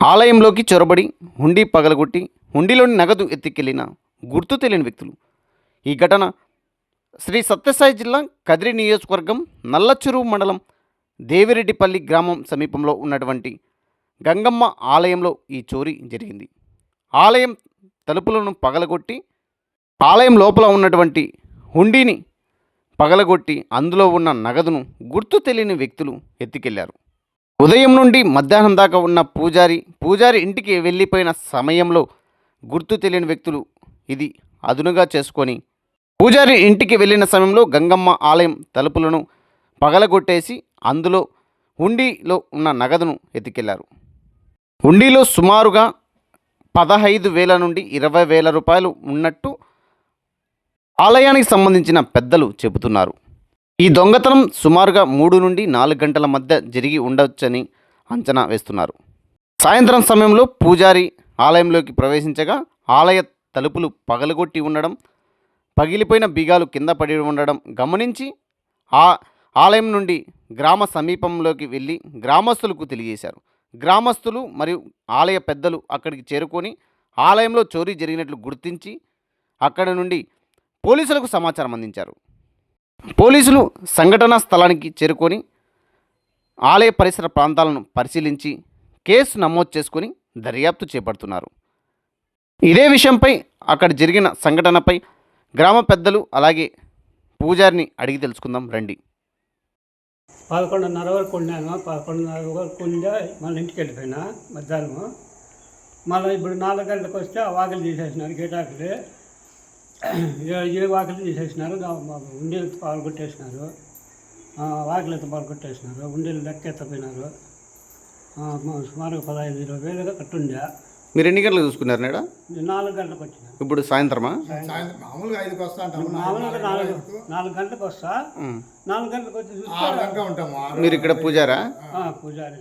ఆలయంలోకి చొరబడి హుండీ పగలగొట్టి హుండీలోని నగదు ఎత్తికెళ్ళిన గుర్తు తెలియని వ్యక్తులు. ఈ ఘటన శ్రీ సత్యసాయి జిల్లా కదిరి నియోజకవర్గం నల్లచెరువు మండలం దేవిరెడ్డిపల్లి గ్రామం సమీపంలో ఉన్నటువంటి గంగమ్మ ఆలయంలో ఈ చోరీ జరిగింది. ఆలయం తలుపులను పగలగొట్టి ఆలయం లోపల ఉన్నటువంటి హుండీని పగలగొట్టి అందులో ఉన్న నగదును గుర్తు తెలియని వ్యక్తులు ఎత్తుకెళ్ళారు. ఉదయం నుండి మధ్యాహ్నం దాకా ఉన్న పూజారి పూజారి ఇంటికి వెళ్ళిపోయిన సమయంలో గుర్తు తెలియని వ్యక్తులు ఇది అదునుగా చేసుకొని పూజారి ఇంటికి వెళ్ళిన సమయంలో గంగమ్మ ఆలయం తలుపులను పగలగొట్టేసి అందులో హుండీలో ఉన్న నగదును ఎత్తుకెళ్ళారు. హుండీలో సుమారుగా పదహైదు వేల నుండి ఇరవై వేల రూపాయలు ఉన్నట్టు ఆలయానికి సంబంధించిన పెద్దలు చెబుతున్నారు. ఈ దొంగతనం సుమారుగా మూడు నుండి నాలుగు గంటల మధ్య జరిగి ఉండవచ్చని అంచనా వేస్తున్నారు. సాయంత్రం సమయంలో పూజారి ఆలయంలోకి ప్రవేశించగా ఆలయ తలుపులు పగలగొట్టి ఉండడం పగిలిపోయిన బీగాలు కింద పడి ఉండడం గమనించి ఆ ఆలయం నుండి గ్రామ సమీపంలోకి వెళ్ళి గ్రామస్తులకు తెలియజేశారు. గ్రామస్తులు మరియు ఆలయ పెద్దలు అక్కడికి చేరుకొని ఆలయంలో చోరీ జరిగినట్లు గుర్తించి అక్కడ నుండి పోలీసులకు సమాచారం అందించారు. పోలీసులు సంఘటనా స్థలానికి చేరుకొని ఆలయ పరిసర ప్రాంతాలను పరిశీలించి కేసు నమోదు చేసుకుని దర్యాప్తు చేపడుతున్నారు. ఇదే విషయంపై అక్కడ జరిగిన సంఘటనపై గ్రామ పెద్దలు అలాగే పూజారిని అడిగి తెలుసుకుందాం రండి. పదకొండున్నర వరకు ఉన్నాను పదకొండున్నర వరకు ఉండే మళ్ళీ ఇంటికి వెళ్ళిపోయినా మధ్యాహ్నం మళ్ళీ ఇప్పుడు నాలుగు గంటలకు వస్తే ఆ వాకిలు తీసేసినారు గేటాకులు ఏ వాకిలు తీసేసినారు ఉండీలు పాలు కొట్టేసినారు. ఆ, వాకిలు ఎత్త పాలు కొట్టేసినారు. ఉండీలు లెక్క ఎత్తపోయినారు సుమారుగా పదహైదు ఇరవై వేలుగా కట్టుండే. మీరు ఎన్ని గంటలకు చూసుకున్నారు నేడా? నాలుగు గంటలకు వచ్చిన. ఇప్పుడు సాయంత్రమా? సాయంత్రం మామూలుగా ఐదుకి వస్తా ఉంటాము మామూలుగా నాలుగు నాలుగు గంటలకు వస్తా. నాలుగు గంటలకు వచ్చి చూస్తే ఉంటాము మీరు ఇక్కడ పూజారా? ఆ, పూజారి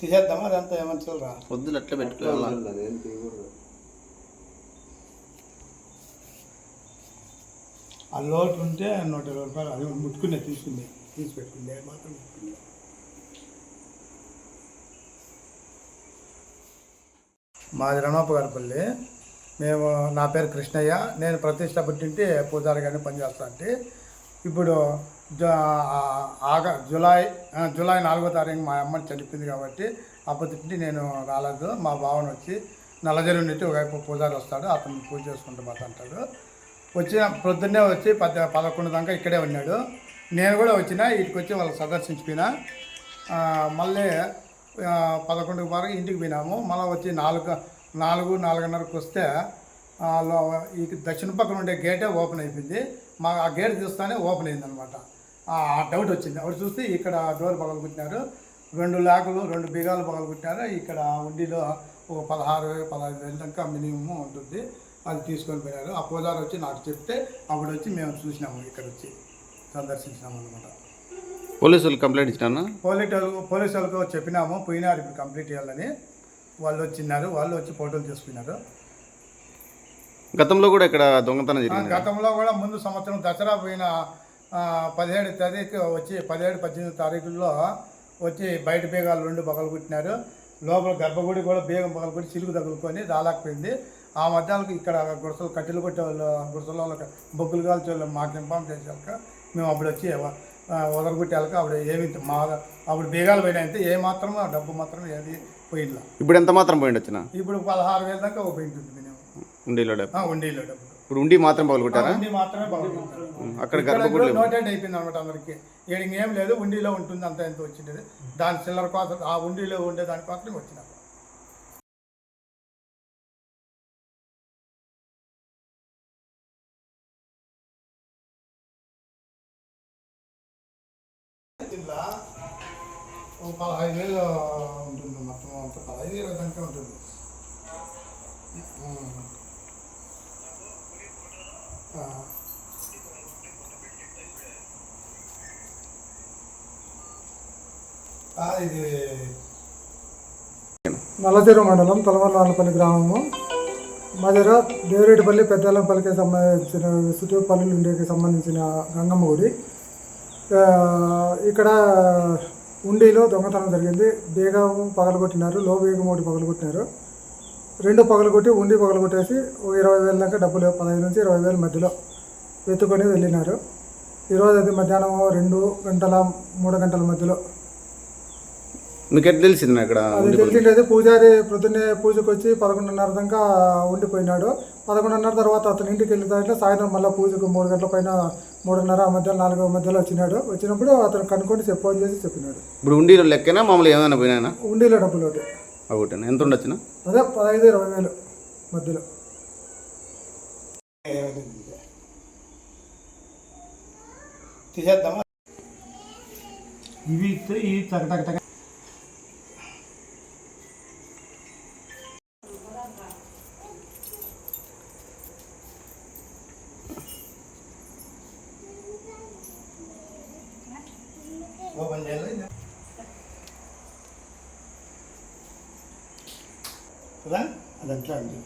తీసేద్దామా అదంతా ఏమని చూడరా వద్దులు అట్లా పెట్టుకోవాలి ఆ లోటు ఉంటే నూట ఇరవై రూపాయలు అది ముట్టుకునే తీసుకుంది తీసి పెట్టుకుంది మాత్రం ముట్టుకుంది. మాది రణోప గారిపల్లి మేము నా పేరు కృష్ణయ్య నేను ప్రతిష్ట పుట్టింటి పూజారిగానే పనిచేస్తా అంటే ఇప్పుడు ఆగ జులై జులై జూలై నాలుగో తారీఖు మా అమ్మ చనిపోయింది కాబట్టి అప్పటి నేను రాలేదు. మా భావన వచ్చి నల్లజరి నుండి ఒకవైపు పూజారి వస్తాడు అతను పూజ చేసుకుంటూ మాట అంటాడు వచ్చిన ప్రొద్దున్నే వచ్చి పద పదకొండు దాకా ఇక్కడే ఉన్నాడు. నేను కూడా వచ్చిన ఇటుకు వచ్చి వాళ్ళకి సందర్శించిపోయినా. మళ్ళీ పదకొండుకి వరకు ఇంటికి పోయినాము. మళ్ళీ వచ్చి నాలుగు నాలుగు నాలుగున్నరకు వస్తే ఈ దక్షిణ పక్కన ఉండే గేటే ఓపెన్ అయిపోయింది. మా ఆ గేట్ చూస్తానే ఓపెన్ అయింది అనమాట డౌట్ వచ్చింది. అప్పుడు చూస్తే ఇక్కడ డోర్ పగలగొట్టినారు రెండు లాకులు రెండు బీగాలు పగలగొట్టినారు ఇక్కడ ఉండిలో ఒక పదహారు వేలు పదహైదు వేలు దాకా మినిమం ఉంటుంది. అది తీసుకొని పోయినారు. ఆ పూజారి వచ్చి నాకు చెప్తే అప్పుడు వచ్చి మేము చూసినాము ఇక్కడ వచ్చి సందర్శించినాము అనమాట పోలీసులు కంప్లైంట్ ఇచ్చినా పోలీసు పోలీసు వాళ్ళకు చెప్పినాము. పోయినారు ఇప్పుడు కంప్లీట్ చేయాలని. వాళ్ళు వచ్చిన్నారు వాళ్ళు వచ్చి ఫోటోలు తీసుకున్నారు. గతంలో కూడా ఇక్కడ దొంగతనం జరిగింది గతంలో కూడా ముందు సంవత్సరం దసరా పోయిన పదిహేడు తారీఖు వచ్చి పదిహేడు పద్దెనిమిది తారీఖుల్లో వచ్చి బయట బీగాలు రెండు పగలగొట్టినారు లోపల గర్భగుడి కూడా బీగం పగలగొట్టి చిలుకు తగులుకొని రాలేకపోయింది. ఆ మధ్యాహ్నానికి ఇక్కడ గుడిసెలు కట్టెలు కొట్టే వాళ్ళు గుడిసెల వాళ్ళకి బొగ్గులు కాల్చే వాళ్ళు మాకు ఇన్ఫామ్ చేసాక మేము అప్పుడు వచ్చి వదలగొట్టాక అప్పుడు ఏమి మా అప్పుడు బీగాలు పోయినాయంటే ఏ మాత్రం డబ్బు మాత్రం ఏది పోయిందా ఇప్పుడు ఎంత మాత్రం పోయింది వచ్చిన ఇప్పుడు పదహారు వేల దాకా పోయింటుంది మినిమం. ఉండిలో డబ్బు. ఉండీలో డబ్బులు ఇప్పుడు ఉండి మాత్రం పగలగొట్టారా ఉండి మాత్రమే పగలగొట్టారు అక్కడ గర్భగుడి నోటెడ్ అయిపోయింది అనమాట అందరికి. ఈడ ఏం లేదు ఉండిలో ఉంటుంది అంత ఎంత వచ్చిండేది దాని చిల్లర కోసం ఆ ఉండిలో ఉండే దాని కోసం వచ్చిన. ఒక పదహైదు వేలు ఉంటుంది మొత్తం అంత. పదహైదు ఇరవై దాకా ఉంటుంది. ఇది మండలం తలమర్లాలపల్లి గ్రామము. మా దగ్గర దేవరెడ్డిపల్లి పెద్దలంపల్లికి సంబంధించిన చుట్టుపల్లి ఉండేకి సంబంధించిన గంగమ్మ గుడి. ఇక్కడ ఉండిలో దొంగతనం జరిగింది. బేగం పగలగొట్టినారు లో బేగం ఒకటి పగలగొట్టినారు. రెండు పగలగొట్టి ఉండి పగలగొట్టేసి ఓ ఇరవై వేల దాకా డబ్బులు పదహైదు నుంచి ఇరవై వేల మధ్యలో ఎత్తుకొని వెళ్ళినారు. ఈరోజు అది మధ్యాహ్నం రెండు గంటల మూడు గంటల మధ్యలో. మీకు ఎట్లా తెలిసింది అక్కడ అది తెలిసిండేది పూజారి ప్రొద్దున్నే పూజకు వచ్చి పదకొండున్నర దాకా ఉండిపోయినాడు. పదకొండున్నర తర్వాత అతని ఇంటికి వెళ్ళిన తర్వాత సాయంత్రం మళ్ళీ పూజకు మూడు గంటల పైన మూడున్నర మధ్యలో నాలుగు మధ్యలో వచ్చినాడు. వచ్చినప్పుడు అతను కనుక్కొని చెప్ప- చేసి చెప్పినాడు. ఇప్పుడు ఉండి లెక్కనా? మామూలు ఏమైనా పోయినా ఉండిలో డబ్బులు ఒకటి. ఒకటి ఎంత ఉండొచ్చునా? అదే పదహైదు ఇరవై వేలు మధ్యలో. తీసేద్దామా? ఇవి ఈ టక టక టక ఓపెన్ చేయాలి? కదా అది అట్లా అండి